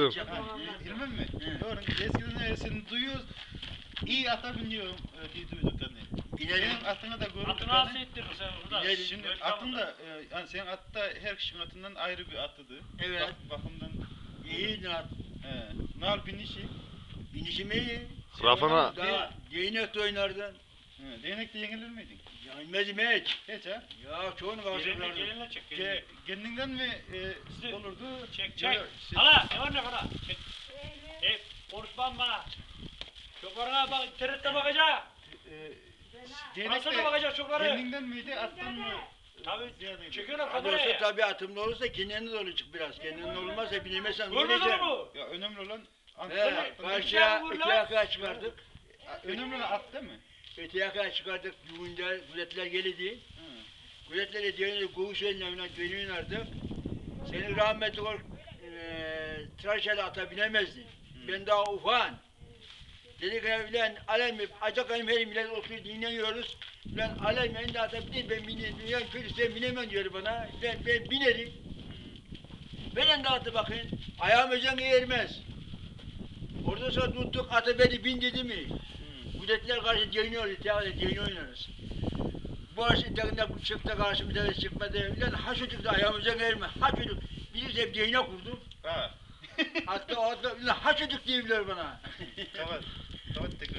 Dur. Bilmem mi? Doğru. Eskiden seni duyuyoruz. İyi ata biniyorum e, diye duyduk hani. Senin atına da gördük Atını nasıl ettirdin sen burada? Ya Şimdi atın da e, yani senin at da her kişinin atından ayrı bir atıdı. Evet. Bak, bakımdan İyi nat. he. Nar binişi. Binişim iyi. Rafına Daha değnek oynardın. He. Değnekte yenilir miydin? Yenmezim hiç. Hiç ha? Ya çoğunu Gelinle karşılardım. gelinle çek. Ke, gelinle. kendinden mi e, olurdu? Çek çek. şey- Hala ne var ne var Çek. Hey konuşmam bana. Çocuklarına bak internette bakacak. e, Nasıl değnekte bakacak çocuklara? kendinden miydi attan mı? Tabii çekiyorlar Hadi olsa kameraya. tabii atımda olursa kendini de olacak biraz. Kendini olmazsa bilemezsen Görmedin öleceğim. mu? Ya önemli olan. He, attan- karşıya vur iki lan. yaka çıkardık. Önemli olan at değil mi? Öte yaka çıkardık. Kuletler geldi. Hı. Kuletleri diğerleri koğuş eline gönül oynardık. Senin rahmetli ol eee tıraşayla ata binemezdin. Ben daha ufağım. Dedik ya ulan alem acak ayım her millet oturuyor dinleniyoruz. Ulan alem ben de ata bineyim ben bineyim. Dünya kötüsü binemem diyor bana. Ben, ben binerim. Ben de atı bakın. Ayağım özen yermez. Orada sonra tuttuk atı beni bin dedi mi? Kudretler karşı diyeniyor, tiyatro diyeni oynarız. Bu arası takında bu çıktı karşı bir tane çıkmadı. Ulan ha çocuk da ayağımıza gelme. Ha çocuk. Birisi hep diyene kurdu. Ha. Hatta o ulan ha çocuk diyebilir bana. Kapat. Kapat tekrar.